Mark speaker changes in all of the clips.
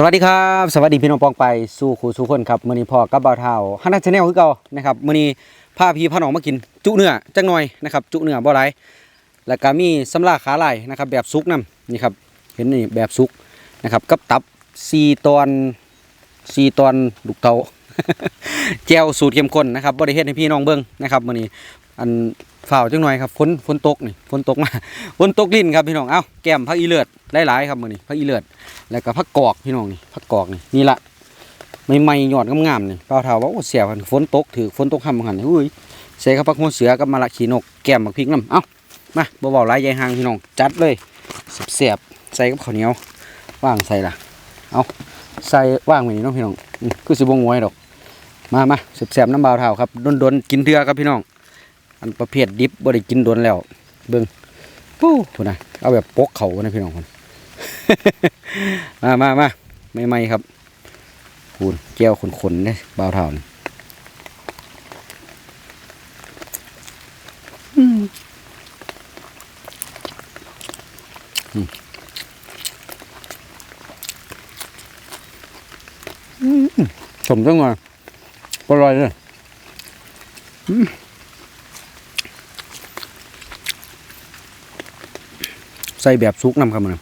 Speaker 1: สวัสดีครับ สวัสดีพี่น้องปองไปสู่ครูสู่คนครับมื้อนี้พ่อกับบ่าวเฒ่าฮันนัชแนลคือเก่านะครับมื้อนี้พาพี่พาน้องมากิน จุเนื้อจักหน่อยนะครับจุเนื้อบ่หลายแล้วก็มีสำลาขาลายนะครับแบบสุกนํนี่ครับเห็นนี่แบบสุกนะครับกับตับ4ตอน4ตอนลูกเตาแจวสูตรเข้มข้นนะครับบ่ได้เฮ็ดให้พี่น้องเบิ่งนะครับมื้อนี้อันฝ่าวจังหน่อยครับฝนฝนตกนี่ฝนตกมาฝนตกลิ้นครับพี่น้องเอ้าแก้มผักอีเลือดหลายๆครับมือนี้ผักอีเลือดแล้วก็ผักกอกพี่น้องนี่ผักกอกนี่นี่ละไม่ไม่ๆยอดงามๆนี่เปล่าเท่าว่าโอ้เสียกันฝนตกถือฝนตกค่ำหันอุ้ยใส่ข้าวผักหัวเสือกับมะละขีนกแก้มบักพริกน้ำเอ้ามาบ่เบาลายใหญ่ห่างพี่น้องจัดเลยเสียบใส่กับข้าวเหนียวว่างใส่ละเอาใส่ว่างไว้นี่น้องพี่น้องคือสิบ่งวยดอกมามาเสียบๆน้ำเบาเท่าครับดนๆกินเทื่อครับพี่น้อง อันประเภทดิบบ่ได้กินโดนแล้ว เบิ่งปู้พุ่นน่ะเอาแบบปกเขานะพี่น้องคนมามามาไม่ไม่ครับคูณแก้วขนๆเนี่ยเบาเท่านี่อืมอืมอืมสมจังมาอร่อยเลยอืม ใส่แบบซุกน้ำครับมัน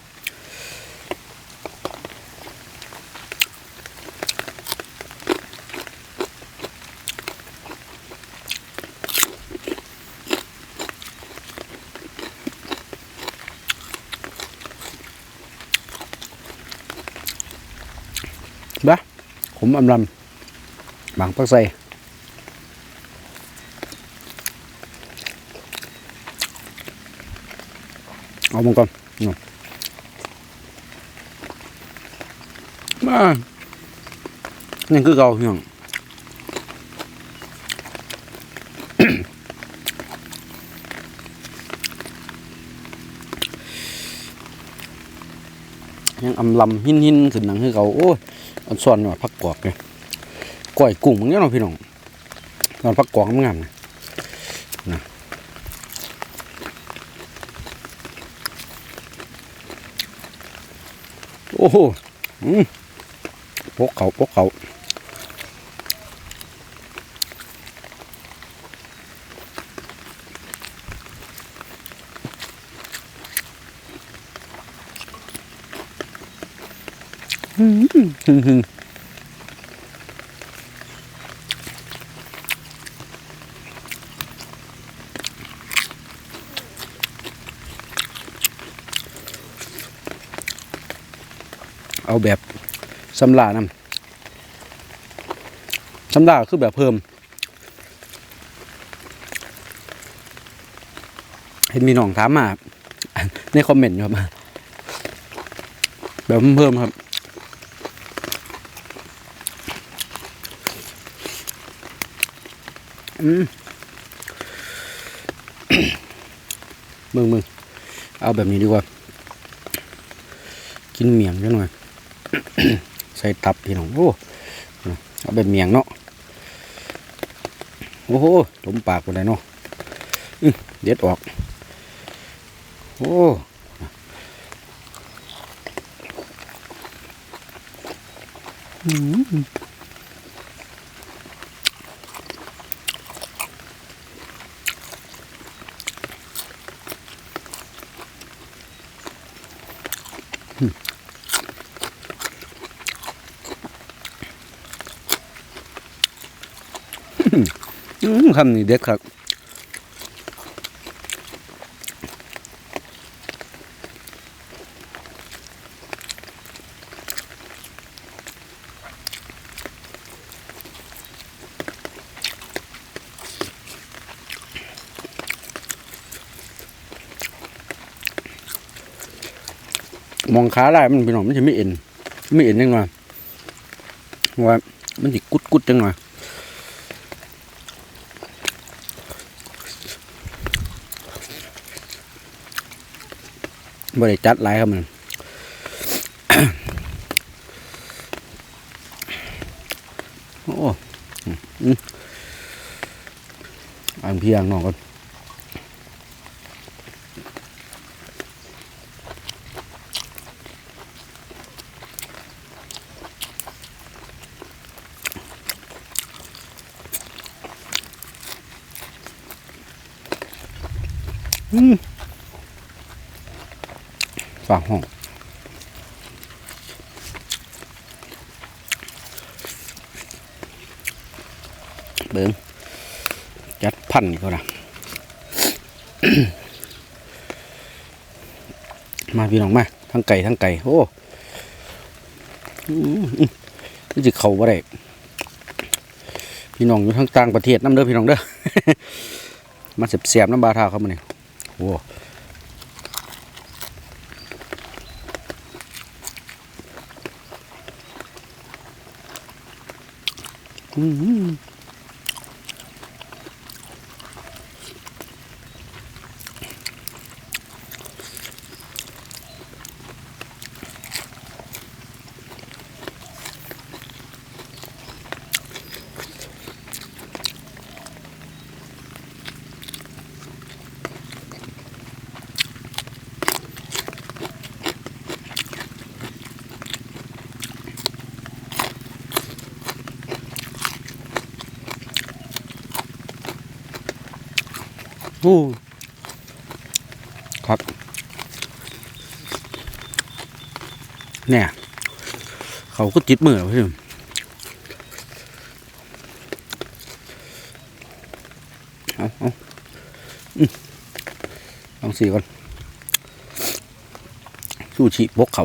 Speaker 1: บ้าผมอำลำบางปักใส่ เอามันก่อนนี่มานี่คือเก่าพี่น้องยังอำลำหินหินขึ้นหนังคือเก่าโอ้ยอันส่วนว่าพักกอกเลยก้อยกุ้งมันเนี่ยเนาะพี่น้องตอนพักกอกมันงามนะน โอ้โหอืมปกเขาปกเขาหึ่งหึ่ เอาแบบสำลานำสำลาคือแบบเพิ่ม เห็นมีน้องถามมาในคอมเมนต์ครับแบบเพิ่มครับอืมมึงมึงเอาแบบนี้ดีกว่า กินเมียงจังหน่อย ใส่ตับพี่น้องโอ้เอาแบบเมียงเนาะโอ้โหลมปากไปเลยเนาะเด็ดออกโอ้อืม คำนี้เด็ดครับมองขาลายมันเป็นหนอมันจะไม่เอ็นไม่เอ็นยังไงว่ามันจะกุดกุดๆจังไง บริจัดหลายครับมันโอ้อืมอ่างพี่อ่างน้องก่อน เบิ้งจัดพันเขานะมาพี่น้องมาทั้งไก่ทั้งไก่โอ้นี่จะเขาบ่ได้พี่น้องอยู่ทั้งต่างประเทศน้ำเด้อพี่น้องเด้อมาเสียบๆน้ำบาทาเขามาเนี่ยโอ้อืม อู้ครับ เนี่ย เขาก็จิตมือพี่น้องเอาเอาลองสี่ก่อนสู้ชีบกเขา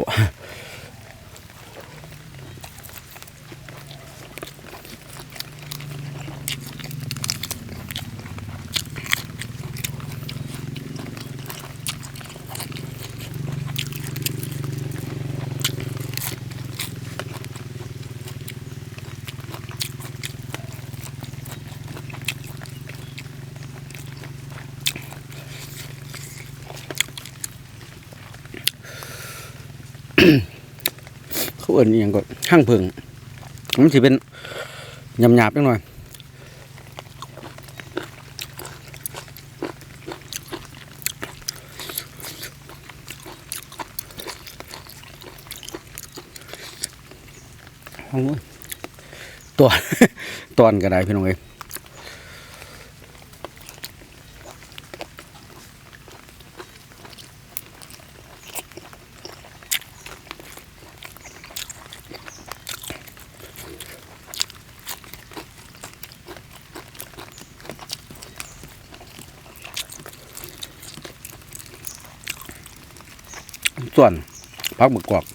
Speaker 1: เอิ้นอย่างก็ห้างเพิงมันสิเป็นหยาบๆจังหน่อยตองนู้นตัวตอนก็ได้พี่น้องเอ้ ส่วนพักหมึกกรอบ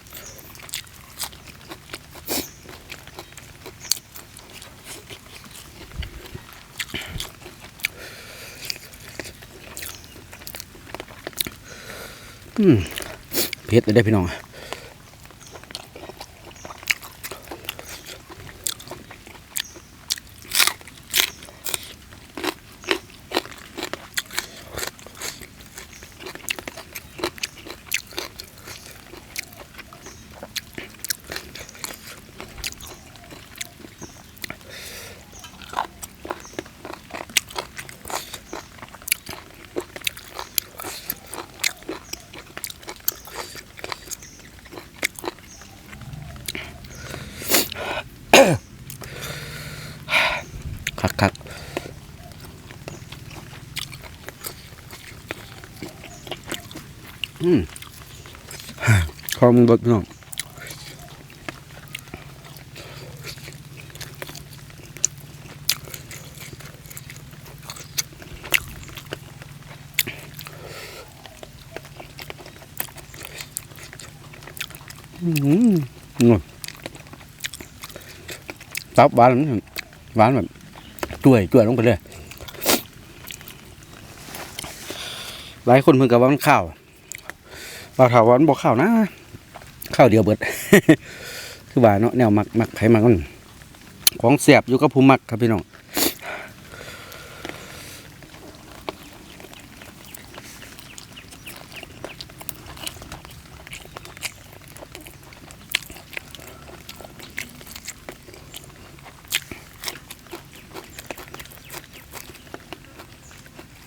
Speaker 1: อืมเผ็ดเลยได้พี่น้อง คักคักอืมขอ มึงเบิกพี่น้องอืมตับหวานหวานแบบจ่วยจ่วยลงไปเลยหลายคนเพิ่งกับว่ามันข้าวบ่าถามว่ามันบอกข้าวนะ ข้าวเดียวเบิด คือว่าเนาะแนวมักมักไผมักมันของเสียบอยู่กับผู้มักครับพี่น้อง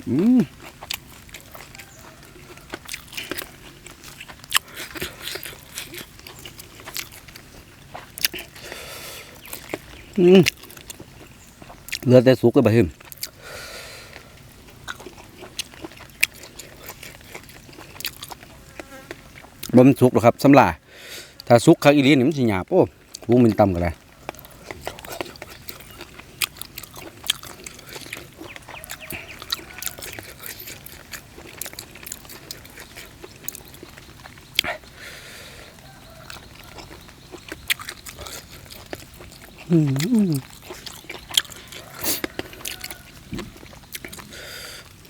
Speaker 1: อืม เหลือแต่สุกก็ไปเห็นบ่มันสุกหรอครับสำลาถ้าสุกข้างอีลีนี่มันสิหยาบโอ้วุ้งมันต่ำกันเลย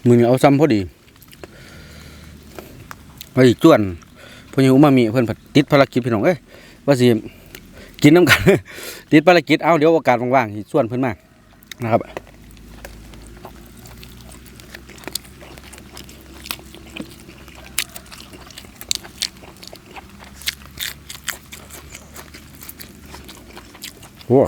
Speaker 1: มือนี้เอาซ้ำพอดีไอ้จวนพอยังอุมามีเพิ่อนผัดติดภารกิจพี่น้องเอ้ยว่าสิกินน้ำกันติดภารกิจเอาเดี๋ยวโอกาสว่างๆส่วนเพิ่อนมากนะครับโอ้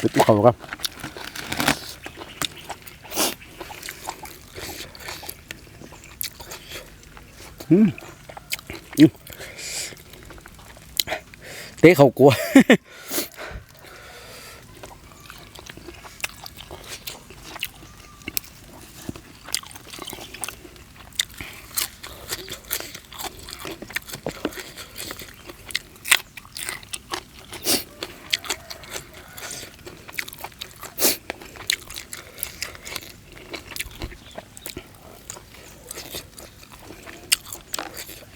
Speaker 1: ติดเขาครับอืมเตะเขากลัว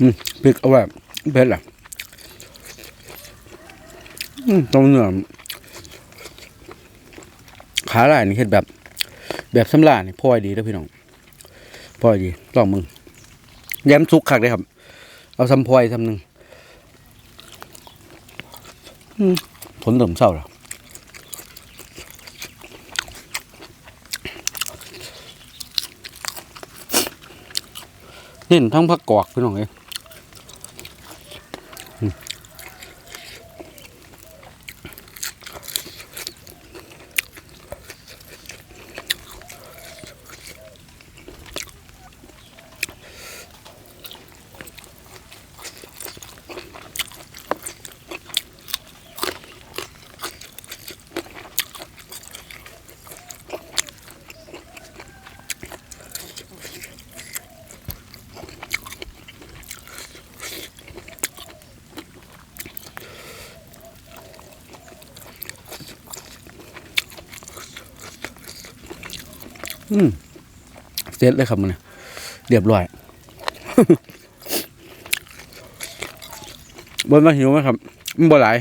Speaker 1: อืม พริกเอาไว้เผ็ดแหละอืมตรงเนื้อขาลายนี่เห็ดแบบ แบบสำลานี่พ่อยดีแล้วพี่น้องพ่อยดีลองมึงแย้มซุกคักเลยครับ เอาซ้ำพลอยซ้ำหนึ่งผลเติมเศร้าแล้วเห็นทั้งผักกอกพี่น้องเอ้ เสร็จเลยครับมันเนี่ยเรียบร้อยบนมาหิวไหมครับมันบ่หลาย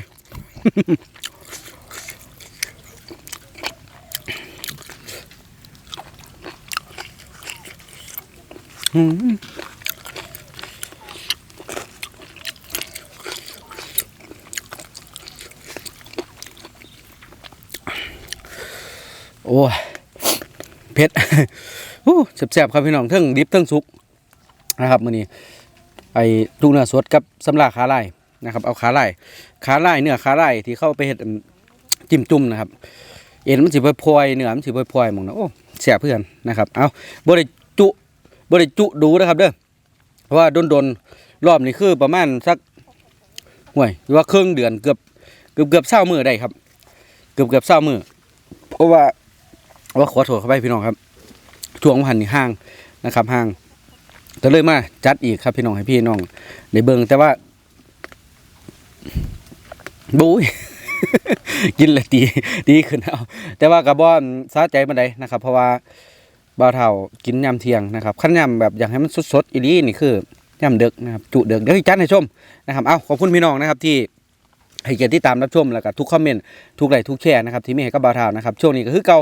Speaker 1: อืมโอ้เผ็ด โอ้แซ่บๆครับพี่น้องเทิงดิบเทิงสุกนะครับมื้อนี้ไอ้ลูกเนื้อสดกับสำลาขาลายนะครับเอาขาลายขาลายเนื้อขาลายที่เข้าไปเฮ็ดจิ้มจุ่มนะครับ เอ็นมันสิพลอยเนื้อมันสิพลอยมองนะโอ้แซ่บเพื่อนนะครับเอาบ่ได้จุบ่ได้จุดูนะครับเด้อเพราะว่าโดนๆรอบนี้คือประมาณสักห่วยว่าครึ่งเดือนเกือบเกือบเกือบ20มื้อได้ครับ เกือบเกือบ20มื้อเพราะว่าว่าขอโทษเข้าไปพี่น้องครับ ช่วงวันนี้ห้างนะครับห้างก็เลยมาจัดอีกครับพี่น้องให้พี่น้องในเบิงแต่ว่าบุ้ยกินเลยดีดีขึ้นเอาแต่ว่ากับบอนสาใจมันใดนะครับ เพราะว่าบ่าวเท่ากินยำเทียงนะครับขั้นยำแบบอยากให้มันสดๆอีลีนี่คือยำเด็กนะครับจุเด็กเดี๋ยวจัดให้ชมนะครับเอาขอบคุณพี่น้องนะครับที่ให้เกียรติที่ตามรับชมแล้วก็ทุกคอมเมนต์ทุกไลค์ทุกแชร์นะครับที่มีให้กับบ่าวเท่านะครับช่วงนี้ก็คือเก่า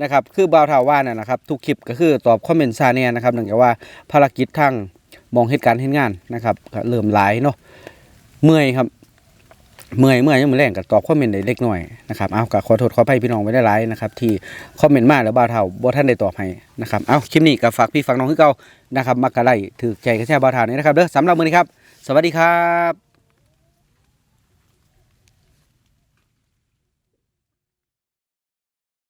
Speaker 1: นะครับคือบาวทาว่าน่ะนะครับทุกคลิปก็คือตอบคอมเมนต์ซาเนี่ยนะครับเนื่องจากว่าภารกิจทางมองเหตุการณ์เหตุงานนะครับเริ่มหลายเนาะเมื่อยครับเมื่อยเมื่อยยังมือแรงก็ตอบคอมเมนต์ได้เล็กน้อยนะครับเอาก็ขอโทษขออภัยพี่น้องไว้ได้หลายนะครับที่คอมเมนต์มาแล้วบ่าวเท่าบ่ท่านได้ตอบให้นะครับเอาคลิปนี้ก็ฝากพี่ฝากน้องคือเก่านะครับมักกะไลถือใจกระแช่บ่าวเท่านี้นะครับเด้อสำหรับมือนี้ครับ สวัสดีครับ